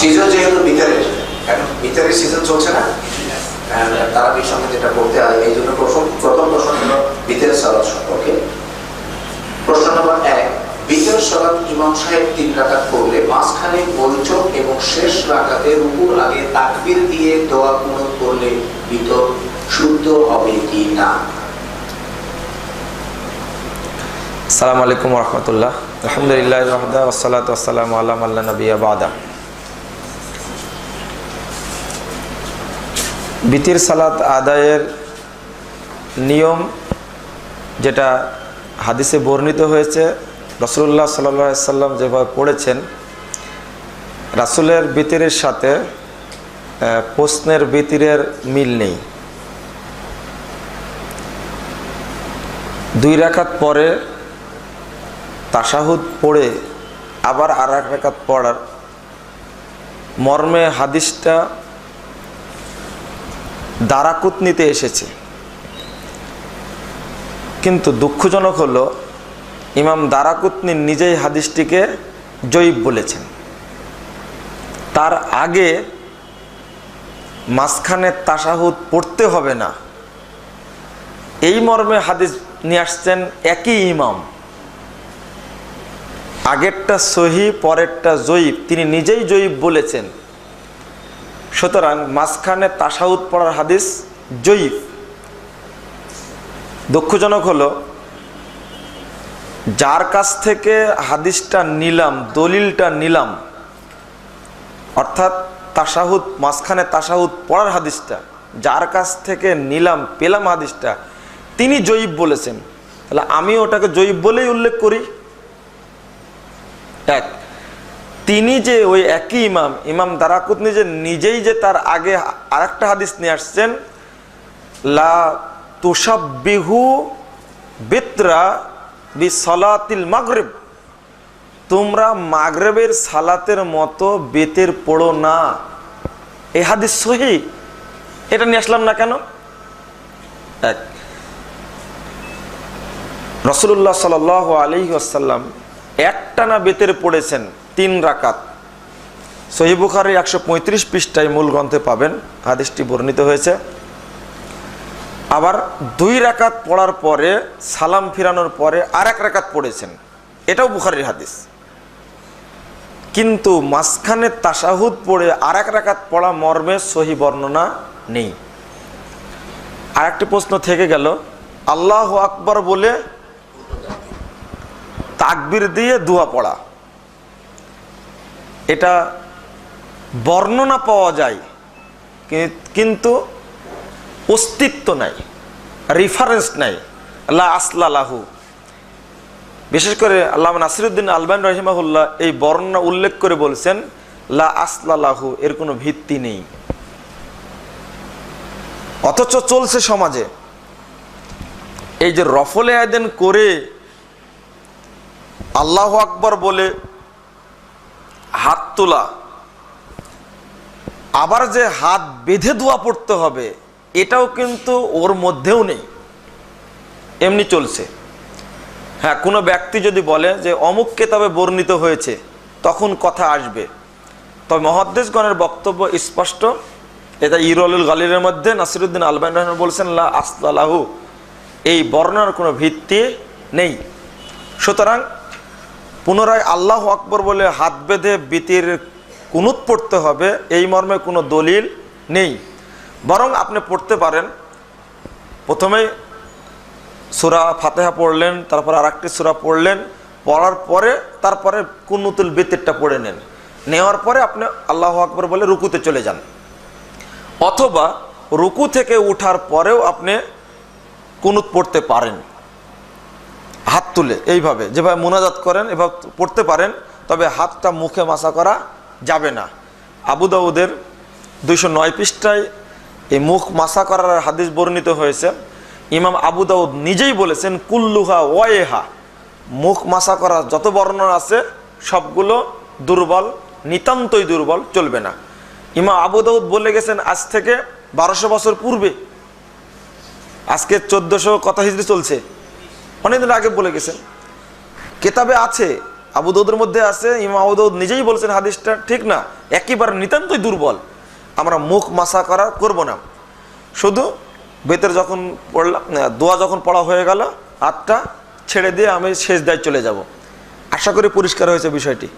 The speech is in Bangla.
সিজন যেহেতু ভিতরের এখন সিজন চলছে না? আহ, তারা সঙ্গে যেটা করতে হয় এই জন্য প্রথম প্রথম প্রশ্ন হলো ভিতরের সালাদ সম্পর্কে। প্রশ্ন নম্বর এক ভিতর সালাদ ইমাম সাহেব তিন রাকাত পড়লে মাঝখানে বৈঠক এবং শেষ রাকাতে রুকুর আগে তাকবির দিয়ে দোয়া কুনুত করলে ভিতর শুদ্ধ হবে কি না? সালাম আলাইকুম রহমতুল্লাহ। বিতির সালাত আদায়ের নিয়ম যেটা হাদিসে বর্ণিত হয়েছে রসুল্লাহ সাল্লাহ সাল্লাম যেভাবে পড়েছেন, রাসুলের বিতিরের সাথে প্রশ্নের বিতিরের মিল নেই। দুই রাকাত পরে তাসাহুদ পড়ে আবার আর এক রেখাত পড়ার। মর্মে হাদিসটা দারাকুতনিতে এসেছে। কিন্তু দুঃখজনক হলো, ইমাম দারাকুতনি নিজেই হাদিসটিকে জয়ীব বলেছেন। তার আগে মাঝখানে তাসাহুদ পড়তে হবে না। এই মর্মে হাদিস নিয়ে আসছেন একই ইমাম। আগেরটা সহি, পরেরটা জয়ীব তিনি নিজেই জয়ীব বলেছেন। সুতরাং মাঝখানে তাসাউদ পড়ার হাদিস জয়ীব দুঃখজনক হলো, যার কাছ থেকে হাদিসটা নিলাম, দলিলটা নিলাম, অর্থাৎ তাসাহুদ মাঝখানে তাসাহুদ পড়ার হাদিসটা, যার কাছ থেকে নিলাম, পেলাম হাদিসটা, তিনি জয়ীব বলেছেন। তাহলে আমি ওটাকে জয়ীব বলেই উল্লেখ করি। এক। তিনি যে ওই একই ইমাম ইমাম দারাকুতনি যে নিজেই যে তার আগে আরেকটা হাদিস নিয়ে আসছেন, লা তুসাবিহু বিত্রা বি সলাতিল মাগরেব। তোমরা মাগরেবের সালাতের মতো বেতের পড়ো না। এ হাদিস সহি? এটা নিয়ে আসলাম না কেন? এক। রসুল্লাহ সাল আলী আসাল্লাম একটানা বেতের পড়েছেন তিন রাকাত। সহিবুখারি একশো পঁয়ত্রিশ পৃষ্ঠায় মূল গ্রন্থে পাবেন, হাদিসটি বর্ণিত হয়েছে। আবার দুই রাকাত পড়ার পরে, সালাম ফিরানোর পরে আর এক রাকাত পড়েছেন। এটাও বুখারির হাদিস। কিন্তু মাঝখানে তাসাহুদ পড়ে আর এক রাকাত পড়া মর্মে সহি বর্ণনা নেই। আর একটি প্রশ্ন থেকে গেল, আল্লাহ আকবর বলে তাকবির দিয়ে দোয়া পড়া। এটা বর্ণনা পাওয়া যায় কিন্তু অস্তিত্ব নাই রিফারেন্স নাই। আল্লাহ আসলাহু বিশেষ করে আল্লাহ নাসিরুদ্দিন আলবান রহিমাহুল্লাহ এই বর্ণনা উল্লেখ করে বলছেন, লা আসলাহু এর কোনো ভিত্তি নেই। অথচ চলছে সমাজে। এই যে রফলে আয়দেন করে আল্লাহ আকবর বলে হাত তোলা। আবার যে হাত বেঁধে দোয়া পড়তে হবে, এটাও কিন্তু ওর মধ্যেও নেই। এমনি চলছে। হ্যাঁ কোনো ব্যক্তি যদি বলে যে অমুক কেতাবে বর্ণিত হয়েছে, তখন কথা আসবে। তবে মহাদ্দেশগণের বক্তব্য স্পষ্ট। এটা ইরুল গালিলের মধ্যে নাসিরুদ্দিন আলবান রহমান বলছেন, লা আসলাহু এই বর্ণার কোনো ভিত্তি নেই। সুতরাং পুনরায় আল্লাহ আকবর বলে হাত বেঁধে বিতির কুনুত পড়তে হবে, এই মর্মে কোনো দলিল নেই। বরং আপনি পড়তে পারেন। প্রথমেই সুরা ফাতেহা পড়লেন, তারপর আর একটি সুরা পড়লেন, পড়ার পরে তারপরে কুনুতুল বেতিরটা পড়ে নেন। নেওয়ার পরে আপনি আল্লাহ আকবর বলে রুকুতে চলে যান। অথবা রুকু থেকে উঠার পরেও আপনি কুনুত পড়তে পারেন। হাত তুলে, এইভাবে। যেভাবে মোনাজাত করেন, এভাবে পড়তে পারেন, তবে হাতটা মুখে মাসা করা যাবে না। আবু দাউদের দুইশো নয় পৃষ্ঠায় এই মুখ মাসা করার হাদিস বর্ণিত হয়েছে। ইমাম আবু দাউদ নিজেই বলেছেন, কুল্লুহা ওয়েহা মুখ মাসা করা যত বর্ণনা আছে, সবগুলো দুর্বল, নিতান্তই দুর্বল, চলবে না। ইমাম আবু দাউদ বলে গেছেন, আজ থেকে বারোশো বছর পূর্বে, আজকে চোদ্দশো কথা হিজড়ি চলছে। অনেকদিন আগে বলে গেছেন। কেতাবে আছে, আবু দৌদের মধ্যে আছে, ইমাম নিজেই বলছেন হাদিসটা ঠিক না একইবার নিতান্তই দুর্বল। আমরা মুখ মাসা করা করব না। শুধু বেতের যখন পড়লাম দোয়া যখন পড়া হয়ে গেল, হাতটা ছেড়ে দিয়ে আমি শেষ দায় চলে যাব। আশা করি পরিষ্কার হয়েছে বিষয়টি।